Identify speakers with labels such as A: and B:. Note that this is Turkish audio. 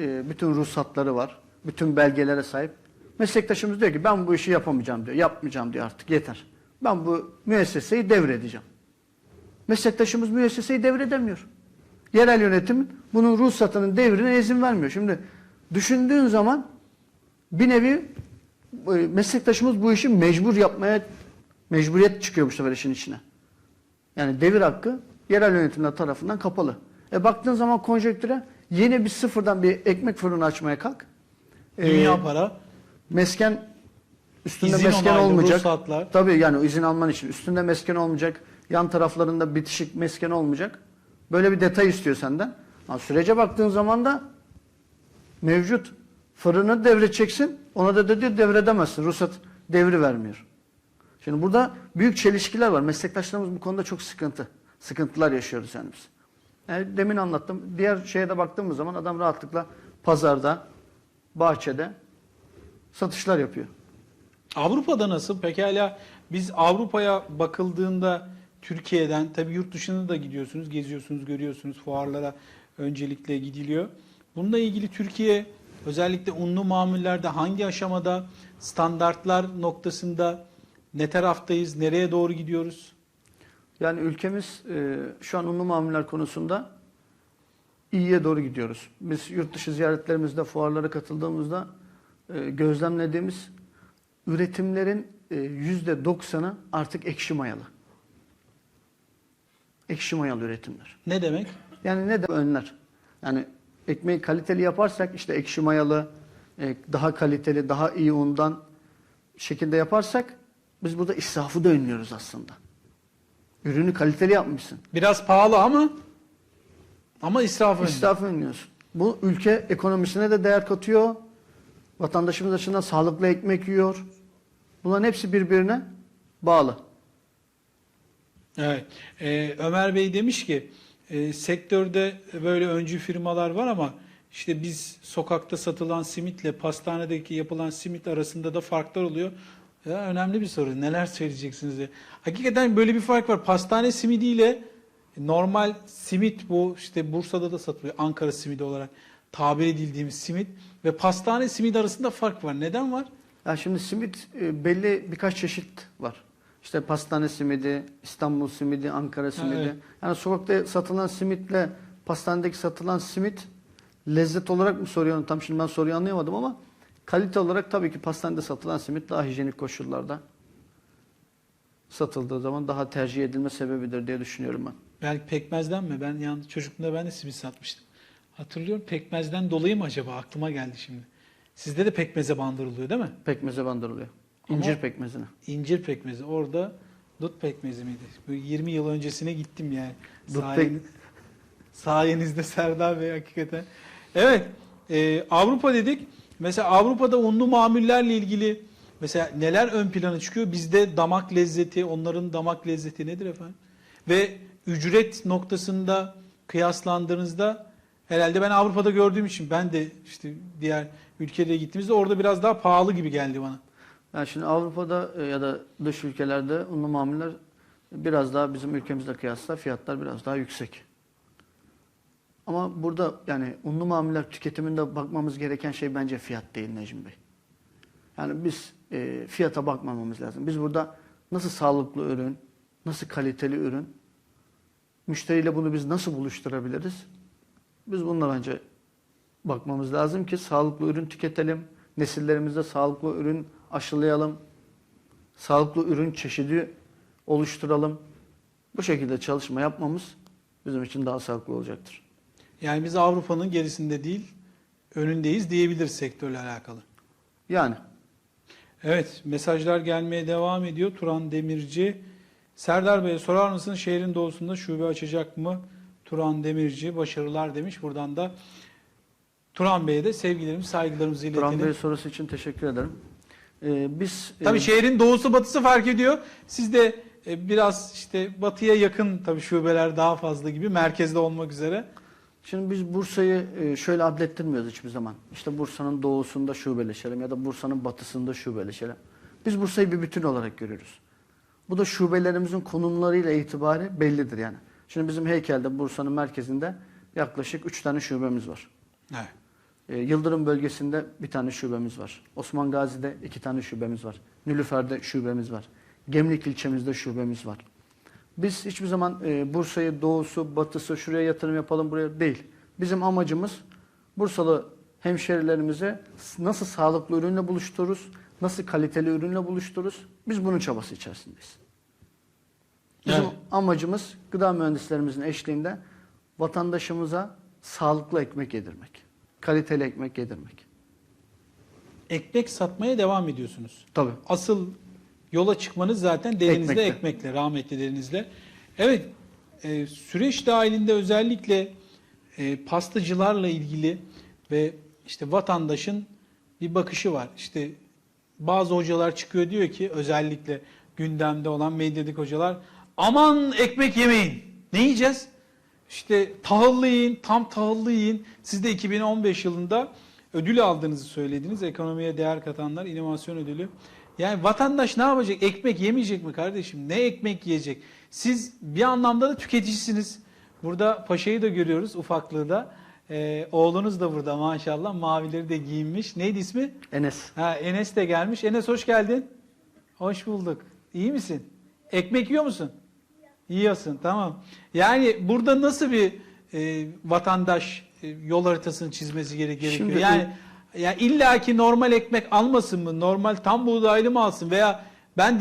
A: e, bütün ruhsatları var. Bütün belgelere sahip. Meslektaşımız diyor ki ben bu işi yapamayacağım diyor. Yapmayacağım diyor artık yeter. Ben bu müesseseyi devredeceğim. Meslektaşımız müesseseyi devredemiyor. Yerel yönetim bunun ruhsatının devrine izin vermiyor. Şimdi düşündüğün zaman bir nevi e, meslektaşımız bu işi mecbur yapmaya mecburiyet çıkıyor bu sefer işin içine. Yani devir hakkı yerel yönetimler tarafından kapalı. E baktığın zaman konjektüre yeni bir sıfırdan bir ekmek fırını açmaya kalk. E,
B: Dünya para.
A: mesken üstünde
B: İzin
A: mesken
B: onaylı,
A: olmayacak.
B: ruhsatlar.
A: Tabii yani izin alman için üstünde mesken olmayacak. Yan taraflarında bitişik mesken olmayacak. Böyle bir detay istiyor senden. Ha, sürece baktığın zaman da mevcut fırını devredeceksin. Ona da dedi devredemezsin. Ruhsat devri vermiyor. Şimdi burada büyük çelişkiler var. Meslektaşlarımız bu konuda çok sıkıntı. Sıkıntılar yaşıyoruz yani biz. Yani demin anlattım. Diğer şeye de baktığımız zaman adam rahatlıkla pazarda, bahçede satışlar yapıyor.
B: Avrupa'da nasıl? Pekala biz Avrupa'ya bakıldığında Türkiye'den tabii yurt dışına da gidiyorsunuz, geziyorsunuz, görüyorsunuz. Fuarlara öncelikle gidiliyor. Bununla ilgili Türkiye özellikle unlu mamullerde hangi aşamada standartlar noktasında ne taraftayız, nereye doğru gidiyoruz?
A: Yani ülkemiz e, şu an unlu mamuller konusunda iyiye doğru gidiyoruz. Biz yurt dışı ziyaretlerimizde, fuarlara katıldığımızda e, gözlemlediğimiz üretimlerin e, yüzde doksanı artık ekşi mayalı. Ekşi mayalı üretimler.
B: Ne demek?
A: Yani ne de önler. Yani ekmeği kaliteli yaparsak işte ekşi mayalı, e, daha kaliteli, daha iyi undan şekilde yaparsak biz burada israfı da önlüyoruz aslında. Ürünü kaliteli yapmışsın.
B: Biraz pahalı ama ama israf önlüyor.
A: İsrafı önlüyorsun. Bu ülke ekonomisine de değer katıyor. Vatandaşımız açısından sağlıklı ekmek yiyor. Bunların hepsi birbirine bağlı.
B: Evet. Ee, Ömer Bey demiş ki e, sektörde böyle öncü firmalar var ama işte biz sokakta satılan simitle pastanedeki yapılan simit arasında da farklar oluyor. Ya önemli bir soru. Neler söyleyeceksiniz diye. Hakikaten böyle bir fark var. Pastane simidiyle normal simit bu işte Bursa'da da satılıyor. Ankara simidi olarak tabir edildiğimiz simit ve pastane simidi arasında fark var. Neden var?
A: Ya şimdi simit e, belli birkaç çeşit var. İşte pastane simidi, İstanbul simidi, Ankara simidi.
B: evet.
A: Yani sokakta satılan simitle pastanedeki satılan simit lezzet olarak mı soruyorsun? Tam şimdi ben soruyu anlayamadım ama kalite olarak tabii ki pastanede satılan simit daha hijyenik koşullarda satıldığı zaman daha tercih edilme sebebidir diye düşünüyorum ben.
B: Belki pekmezden mi? Ben yalnız çocukluğumda ben de simit satmıştım. Hatırlıyorum pekmezden dolayı mı acaba? Aklıma geldi şimdi. Sizde de pekmeze bandırılıyor değil mi?
A: Pekmeze bandırılıyor.
B: Ama-
A: İncir pekmezine.
B: İncir pekmezi. Orada dut pekmezi miydi? Bu 20 yıl öncesine gittim yani.
A: Dut
B: Sayeniz- Sayenizde Serdar Bey hakikaten. Evet. e, Avrupa dedik. Mesela Avrupa'da unlu mamullerle ilgili mesela neler ön plana çıkıyor? Bizde damak lezzeti, onların damak lezzeti nedir efendim? Ve ücret noktasında kıyaslandığınızda herhalde ben Avrupa'da gördüğüm için ben de işte diğer ülkelere gittiğimizde orada biraz daha pahalı gibi geldi bana.
A: Yani şimdi Avrupa'da e, ya da dış ülkelerde unlu mamuller biraz daha bizim ülkemizle kıyasla fiyatlar biraz daha yüksek. Ama burada yani unlu mamuller tüketiminde bakmamız gereken şey bence fiyat değil Necmi Bey. Yani biz e, fiyata bakmamamız lazım. Biz burada nasıl sağlıklı ürün, nasıl kaliteli ürün, müşteriyle bunu biz nasıl buluşturabiliriz? Biz bununla bence bakmamız lazım ki sağlıklı ürün tüketelim. Nesillerimize sağlıklı ürün aşılayalım. Sağlıklı ürün çeşidi oluşturalım. Bu şekilde çalışma yapmamız bizim için daha sağlıklı olacaktır.
B: Yani biz Avrupa'nın gerisinde değil, önündeyiz diyebiliriz sektörle alakalı.
A: Yani
B: Evet, mesajlar gelmeye devam ediyor. Turan Demirci, Serdar Bey'e sorar mısın şehrin doğusunda şube açacak mı? Turan Demirci, başarılar demiş. Buradan da Turan Bey'e de sevgilerimizi, saygılarımızı iletelim.
A: Turan Bey sorusu için teşekkür ederim. Ee, biz
B: Tabii
A: e,
B: şehrin doğusu batısı fark ediyor. Siz de e, biraz işte batıya yakın tabii şubeler daha fazla gibi merkezde olmak üzere.
A: Şimdi biz Bursa'yı e, şöyle adlettirmiyoruz hiçbir zaman. İşte Bursa'nın doğusunda şubeleşelim ya da Bursa'nın batısında şubeleşelim. Biz Bursa'yı bir bütün olarak görüyoruz. Bu da şubelerimizin konumlarıyla itibari bellidir yani. Şimdi bizim heykelde Bursa'nın merkezinde yaklaşık 3 tane şubemiz var.
B: Evet.
A: E, Yıldırım bölgesinde bir tane şubemiz var. Osman Gazi'de iki tane şubemiz var. Nilüfer'de şubemiz var. Gemlik ilçemizde şubemiz var. Biz hiçbir zaman e, Bursa'yı doğusu, batısı, şuraya yatırım yapalım buraya değil. Bizim amacımız Bursalı hemşerilerimize nasıl sağlıklı ürünle buluştururuz, nasıl kaliteli ürünle buluştururuz. Biz bunun çabası içerisindeyiz. Bizim
B: Evet.
A: amacımız gıda mühendislerimizin eşliğinde vatandaşımıza sağlıklı ekmek yedirmek. Kaliteli ekmek yedirmek.
B: Ekmek satmaya devam ediyorsunuz.
A: Tabii.
B: Asıl yola çıkmanız zaten derinizde
A: Ekmekle.
B: ekmekle, rahmetli derinizle. Evet, e, süreç dahilinde özellikle e, pastacılarla ilgili ve işte vatandaşın bir bakışı var. İşte bazı hocalar çıkıyor diyor ki özellikle gündemde olan medyatik hocalar aman ekmek yemeyin. Ne yiyeceğiz? İşte tahıllı yiyin, tam tahıllı yiyin. Siz de 2015 yılında ödül aldığınızı söylediniz. Ekonomiye değer katanlar, inovasyon ödülü. Yani vatandaş ne yapacak? Ekmek yemeyecek mi kardeşim? Ne ekmek yiyecek? Siz bir anlamda da tüketicisiniz. Burada paşayı da görüyoruz ufaklığı da. Ee, oğlunuz da burada maşallah. Mavileri de giyinmiş. Neydi ismi?
A: Enes.
B: Ha, Enes de gelmiş. Enes hoş geldin. Hoş bulduk. İyi misin? Ekmek yiyor musun? Yiyorsun tamam. Yani burada nasıl bir e, vatandaş e, yol haritasını çizmesi gere- gerekiyor?
A: Şimdi-
B: yani ya illaki normal ekmek almasın mı? Normal tam buğdaylı mı alsın veya ben